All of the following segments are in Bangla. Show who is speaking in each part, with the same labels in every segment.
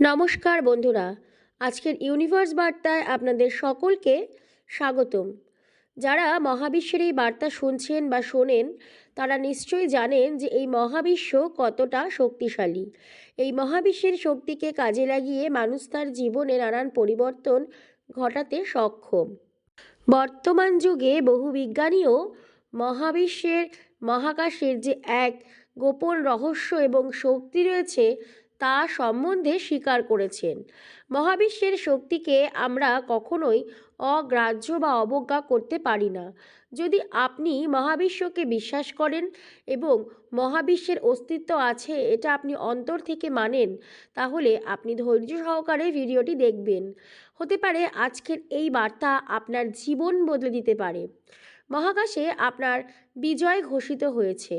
Speaker 1: নমস্কার বন্ধুরা, আজকের ইউনিভার্স বার্তায় আপনাদের সকলকে স্বাগতম। যারা মহাবিশ্বের এই বার্তা শুনছেন বা শোনেন, তারা নিশ্চয়ই জানেন যে এই মহাবিশ্ব কতটা শক্তিশালী। এই মহাবিশ্বের শক্তিকে কাজে লাগিয়ে মানুষ তার জীবনে নানান পরিবর্তন ঘটাতে সক্ষম। বর্তমান যুগে বহু বিজ্ঞানীও মহাবিশ্বের, মহাকাশের যে এক গোপন রহস্য এবং শক্তি রয়েছে তা সম্বন্ধে স্বীকার করেছেন। মহাবিশ্বের শক্তিকে আমরা কখনোই অগ্রাহ্য বা অবজ্ঞা করতে পারি না। যদি আপনি মহাবিশ্বকে বিশ্বাস করেন এবং মহাবিশ্বের অস্তিত্ব আছে এটা আপনি অন্তর থেকে মানেন, তাহলে আপনি ধৈর্য সহকারে ভিডিওটি দেখবেন। হতে পারে আজকের এই বার্তা আপনার জীবন বদলে দিতে পারে। মহাকাশে আপনার বিজয় ঘোষিত হয়েছে।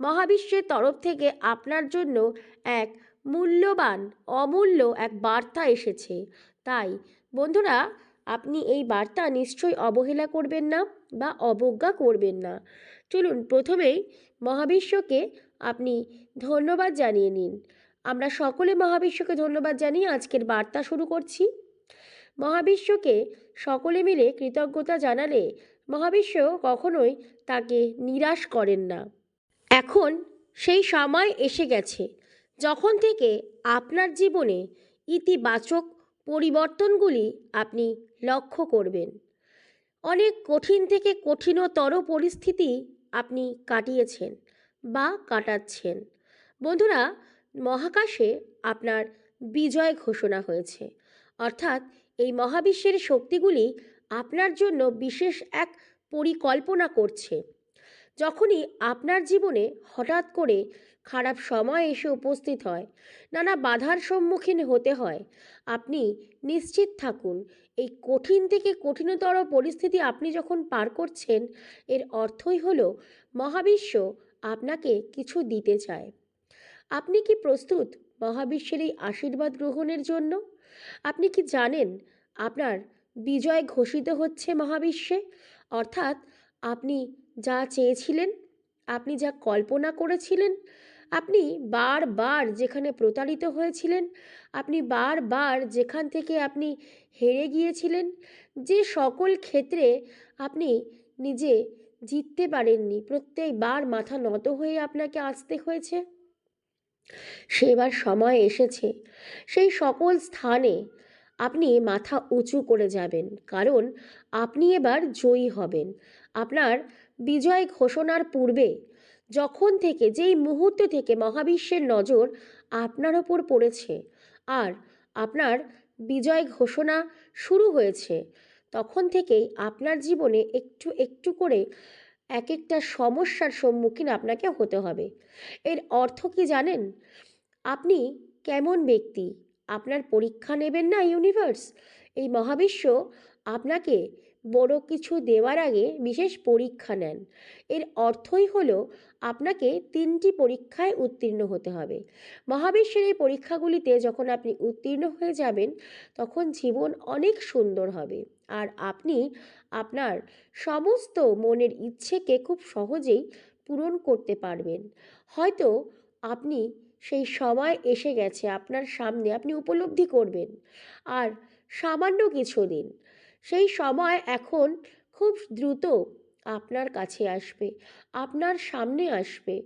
Speaker 1: মহাবিশ্বের তরফ থেকে আপনার জন্য এক মূল্যবান, অমূল্য এক বার্তা এসেছে। তাই, বন্ধুরা, আপনি এই বার্তা নিশ্চয়ই অবহেলা করবেন না বা অবজ্ঞা করবেন না। চলুন, প্রথমেই মহাবিশ্বকে আপনি ধন্যবাদ জানিয়ে নিন। আমরা সকলে মহাবিশ্বকে ধন্যবাদ জানিয়ে আজকের বার্তা শুরু করছি। মহাবিশ্বকে সকলে মিলে কৃতজ্ঞতা জানালে মহাবিশ্ব কখনোই তাকে নিরাশ করেন না। এখন সেই সময় এসে গেছে। যখন থেকে আপনার জীবনে ইতিবাচক পরিবর্তনগুলি আপনি লক্ষ্য করবেন, অনেক কঠিন থেকে কঠিনতর পরিস্থিতি আপনি কাটিয়েছেন বা কাটাচ্ছেন। বন্ধুরা, মহাকাশে আপনার বিজয় ঘোষণা হয়েছে। অর্থাৎ এই মহাবিশ্বের শক্তিগুলি আপনার জন্য বিশেষ এক পরিকল্পনা করছে। যখনই আপনার জীবনে হঠাৎ করে খারাপ সময় এসে উপস্থিত হয়। নানা বাধার সম্মুখীন হতে হয়। আপনি নিশ্চিত থাকুন, এই কঠিন থেকে কঠিনতর পরিস্থিতি আপনি যখন পার করছেন, এর অর্থই হলো মহাবিশ্ব আপনাকে কিছু দিতে চায়। আপনি কি প্রস্তুত মহাবিশ্বের এই আশীর্বাদ গ্রহণের জন্য? আপনি কি জানেন আপনার বিজয় ঘোষিত হচ্ছে মহাবিশ্বে? অর্থাৎ আপনি যা চেয়েছিলেন, আপনি যা কল্পনা করেছিলেন আপনি বারবার যেখানে প্রতারিত হয়েছিলেন, আপনি বারবার যেখান থেকে আপনি হেরে গিয়েছিলেন, যে সকল ক্ষেত্রে আপনি নিজে জিততে পারেননি, প্রত্যেকবার মাথা নত হয়ে আপনাকে আসতে হয়েছে? সেবার সময় এসেছে। সেই সকল স্থানে আপনি মাথা উঁচু করে যাবেন, কারণ আপনি এবার জয়ী হবেন। আপনার বিজয় ঘোষণার পূর্বে যখন থেকে, যেই মুহূর্ত থেকে মহাবিশ্বের নজর আপনার ওপর পড়েছে আর আপনার বিজয় ঘোষণা শুরু হয়েছে, তখন থেকেই আপনার জীবনে একটু একটু করে এক একটা সমস্যার সম্মুখীন আপনাকে হতে হবে। এর অর্থ কি জানেন? আপনি কেমন ব্যক্তি? আপনার পরীক্ষা নেবেন না ইউনিভার্স? এই মহাবিশ্ব আপনাকে বড় কিছু দেওয়ার আগে বিশেষ পরীক্ষা নেন। এর অর্থই হলো আপনাকে তিনটি পরীক্ষায় উত্তীর্ণ হতে হবে। মহাবিশ্বের এই পরীক্ষাগুলিতে যখন আপনি উত্তীর্ণ হয়ে যাবেন, তখন জীবন অনেক সুন্দর হবে। আর আপনি আপনার সমস্ত মনের ইচ্ছেকে খুব সহজেই পূরণ করতে পারবেন। হয়তো আপনি সেই সময় এসে গেছে, আপনার সামনে আপনি উপলব্ধি করবেন। আর সামান্য কিছু দিন সেই সময় এখন খুব দ্রুত আপনার কাছে আসবে, আপনার সামনে আসবে।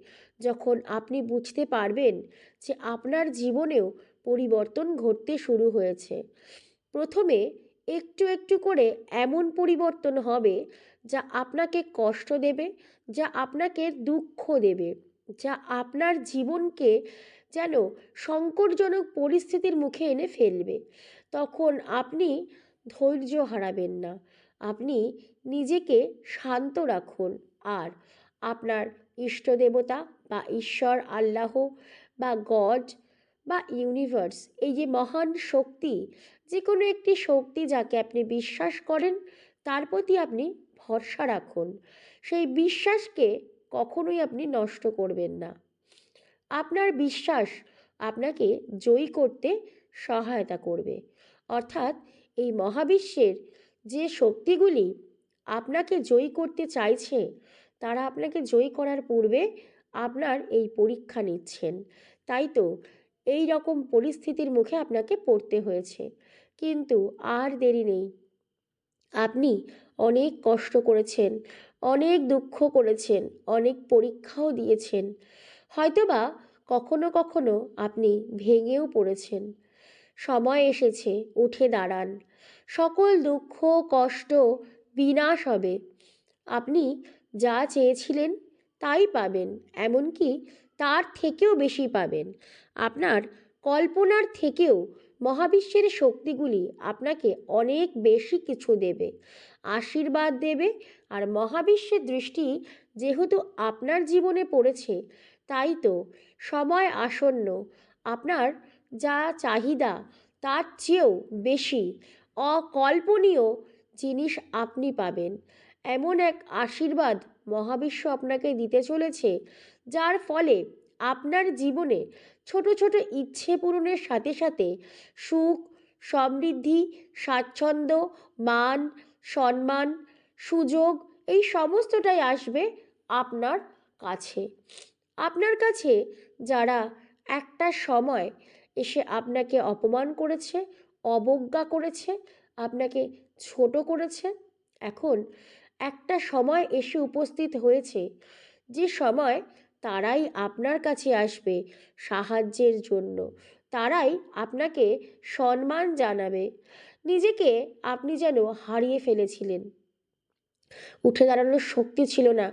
Speaker 1: যখন আপনি বুঝতে পারবেন যে আপনার জীবনেও পরিবর্তন ঘটতে শুরু হয়েছে। প্রথমে একটু একটু করে এমন পরিবর্তন হবে যা আপনাকে কষ্ট দেবে, যা আপনাকে দুঃখ দেবে, যা আপনার জীবনকে যেন সংকটজনক পরিস্থিতির মুখে এনে ফেলবে। তখন আপনি ধৈর্য হারাবেন না। আপনি নিজেকে শান্ত রাখুন আর আপনার ইষ্ট দেবতা বা ঈশ্বর, আল্লাহ বা গড বা ইউনিভার্স, এই যে মহান শক্তি যে কোনো একটি শক্তি যাকে আপনি বিশ্বাস করেন, তার প্রতি আপনি ভরসা রাখুন। সেই বিশ্বাসকে কখনোই আপনি নষ্ট করবেন না। আপনার বিশ্বাস আপনাকে জয়ী করতে সহায়তা করবে। অর্থাৎ এই মহাবিশ্বের যে শক্তিগুলি আপনাকে জয়ী করতে চাইছে, তারা আপনাকে জয়ী করার পূর্বে আপনার এই পরীক্ষা নিচ্ছেন। তাই তো এই রকম পরিস্থিতির মুখে আপনাকে পড়তে হয়েছে। কিন্তু আর দেরি নেই। আপনি অনেক কষ্ট করেছেন, অনেক দুঃখ করেছেন, অনেক পরীক্ষাও দিয়েছেন। হয়তোবা কখনো কখনো আপনি ভেঙেও পড়েছেন। সময় এসেছে, উঠে দাঁড়ান। সকল দুঃখ, কষ্ট বিনাশ হবে। আপনি যা চেয়েছিলেন তাই পাবেন, এমনকি তার থেকেও বেশি পাবেন। আপনার কল্পনার থেকেও মহাবিশ্বের শক্তিগুলি আপনাকে অনেক বেশি কিছু দেবে, আশীর্বাদ দেবে, আর মহাবিশ্বের দৃষ্টি যেহেতু আপনার জীবনে পড়েছে, তাই তো সময় আসন্ন। আপনার যা চাহিদা তার চেয়েও বেশি অকল্পনীয় জিনিস আপনি পাবেন। এমন এক আশীর্বাদ মহাবিশ্ব আপনাকে দিতে চলেছে, যার ফলে আপনার জীবনে ছোট ছোট ইচ্ছে পূরণের সাথে সাথে সুখ, সমৃদ্ধি, স্বাচ্ছন্দ্য, মান, সম্মান, সুযোগ এই সমস্তটাই আসবে আপনার কাছে। আপনার কাছে যারা একটা সময় এসে আপনাকে অপমান করেছে, অবজ্ঞা করেছে, আপনাকে ছোট করেছে। এখন একটা সময় এসে উপস্থিত হয়েছে। যে সময় তারাই আপনার কাছে আসবে সাহায্যের জন্য। তারাই আপনাকে সম্মান জানাবে। নিজেকে আপনি যেন হারিয়ে ফেলেছিলেন। উঠে দাঁড়ানোর শক্তি ছিল না।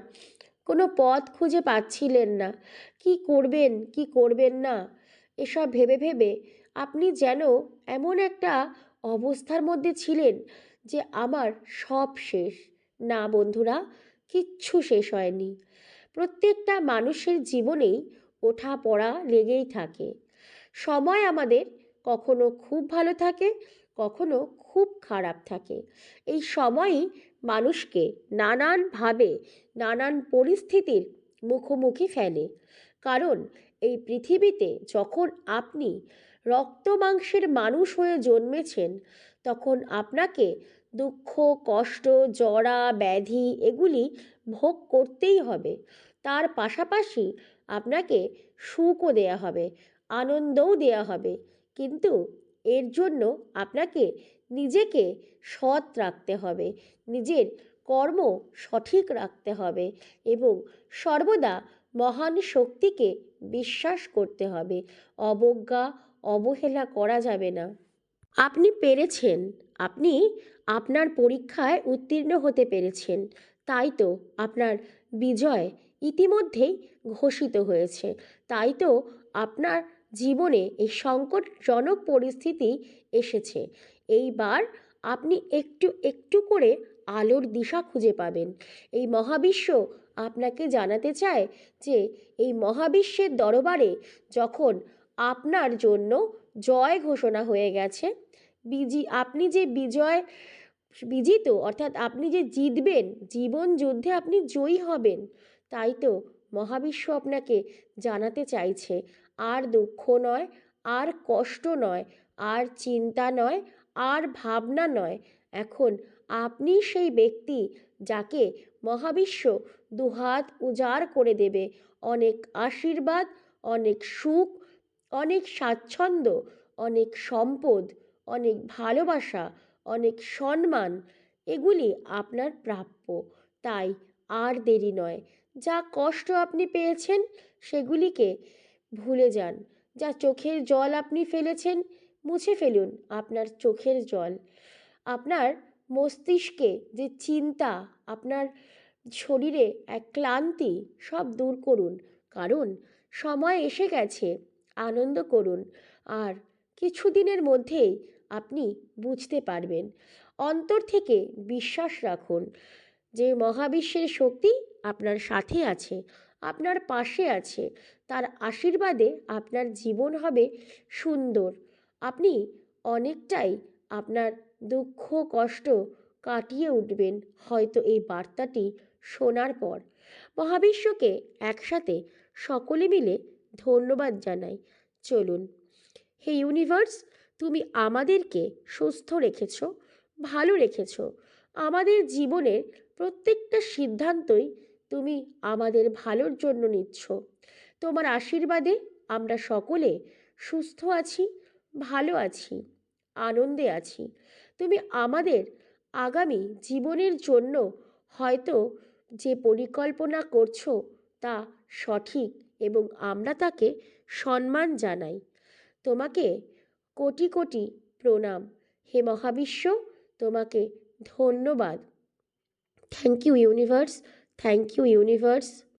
Speaker 1: কোনো পথ খুঁজে পাচ্ছিলেন না। কি করবেন কি করবেন না? এসব ভেবে ভেবে আপনি যেন এমন একটা অবস্থার মধ্যে ছিলেন যে আমার সব শেষ। না বন্ধুরা, কিচ্ছু শেষ হয়নি। প্রত্যেকটা মানুষের জীবনেই ওঠা পড়া লেগেই থাকে। সময় আমাদের কখনো খুব ভালো থাকে, কখনো খুব খারাপ থাকে। এই সময়ই মানুষকে নানানভাবে, নানান পরিস্থিতির মুখোমুখি ফেলে। কারণ এই পৃথিবীতে যখন আপনি রক্ত মাংসের মানুষ হয়ে জন্মেছেন, তখন আপনাকে দুঃখ, কষ্ট, জরা, ব্যাধি এগুলি ভোগ করতেই হবে। তার পাশাপাশি আপনাকে সুখও দেয়া হবে, আনন্দও দেয়া হবে। কিন্তু এর জন্য আপনাকে নিজেকে সৎ রাখতে হবে, নিজের কর্ম সঠিক রাখতে হবে এবং সর্বদা মহান শক্তিকে বিশ্বাস করতে হবে। অবজ্ঞা, অবহেলা করা যাবে না। আপনি পেরেছেন। আপনি আপনার পরীক্ষায় উত্তীর্ণ হতে পেরেছেন। তাই তো আপনার বিজয় ইতিমধ্যেই ঘোষিত হয়েছে। তাই তো আপনার জীবনে এই সংকটজনক পরিস্থিতি এসেছে। এইবার আপনি একটু একটু করে আলোর দিশা খুঁজে পাবেন। এই মহাবিশ্ব আপনাকে জানাতে চায় যে, এই মহাবিশ্বের দরবারে যখন আপনার জন্য জয় ঘোষণা হয়ে গেছে, বিজি, আপনি যে বিজয় বিজিত, অর্থাৎ আপনি যে জিতবেন, জীবন যুদ্ধে আপনি জয়ী হবেন, তাই তো মহাবিশ্ব আপনাকে জানাতে চাইছে। আর দুঃখ নয়, আর কষ্ট নয়, আর চিন্তা নয়, আর ভাবনা নয়। এখন আপনি সেই ব্যক্তি যাকে মহাবিশ্ব দুহাত উজাড় করে দেবে। অনেক আশীর্বাদ, অনেক সুখ, অনেক স্বাচ্ছন্দ্য, অনেক সম্পদ, অনেক ভালোবাসা, অনেক সম্মান, এগুলি আপনার প্রাপ্য। তাই আর দেরি নয়। যা কষ্ট আপনি পেয়েছেন, সেগুলিকে ভুলে যান। যা চোখের জল আপনি ফেলেছেন, মুছে ফেলুন আপনার চোখের জল। আপনার মস্তিষ্কে যে চিন্তা, আপনার শরীরে এক ক্লান্তি সব দূর করুন। কারণ সময় এসে গেছে, আনন্দ করুন। আর কিছুদিনের মধ্যেই আপনি বুঝতে পারবেন। অন্তর থেকে বিশ্বাস রাখুন যে মহাবিশ্বের শক্তি আপনার সাথে আছে, আপনার পাশে আছে। তার আশীর্বাদে আপনার জীবন হবে সুন্দর। আপনি অনেকটাই আপনার দুঃখ, কষ্ট কাটিয়ে উঠবেন। হয়তো এই বার্তাটি শোনার পর। মহাবিশ্বকে একসাথে সকলে মিলে ধন্যবাদ জানাই। চলুন। হে ইউনিভার্স, তুমি আমাদেরকে সুস্থ রেখেছ, ভালো রেখেছ। আমাদের জীবনের প্রত্যেকটা সিদ্ধান্তই তুমি আমাদের ভালোর জন্য নিচ্ছ। তোমার আশীর্বাদে আমরা সকলে সুস্থ আছি, ভালো আছি, আনন্দে আছি। তুমি আমাদের আগামী জীবনের জন্য হয়তো যে পরিকল্পনা করছ তা সঠিক এবং আমরা তাকে সম্মান জানাই। তোমাকে কোটি কোটি প্রণাম। হে মহাবিশ্ব, তোমাকে ধন্যবাদ। Thank you universe thank you universe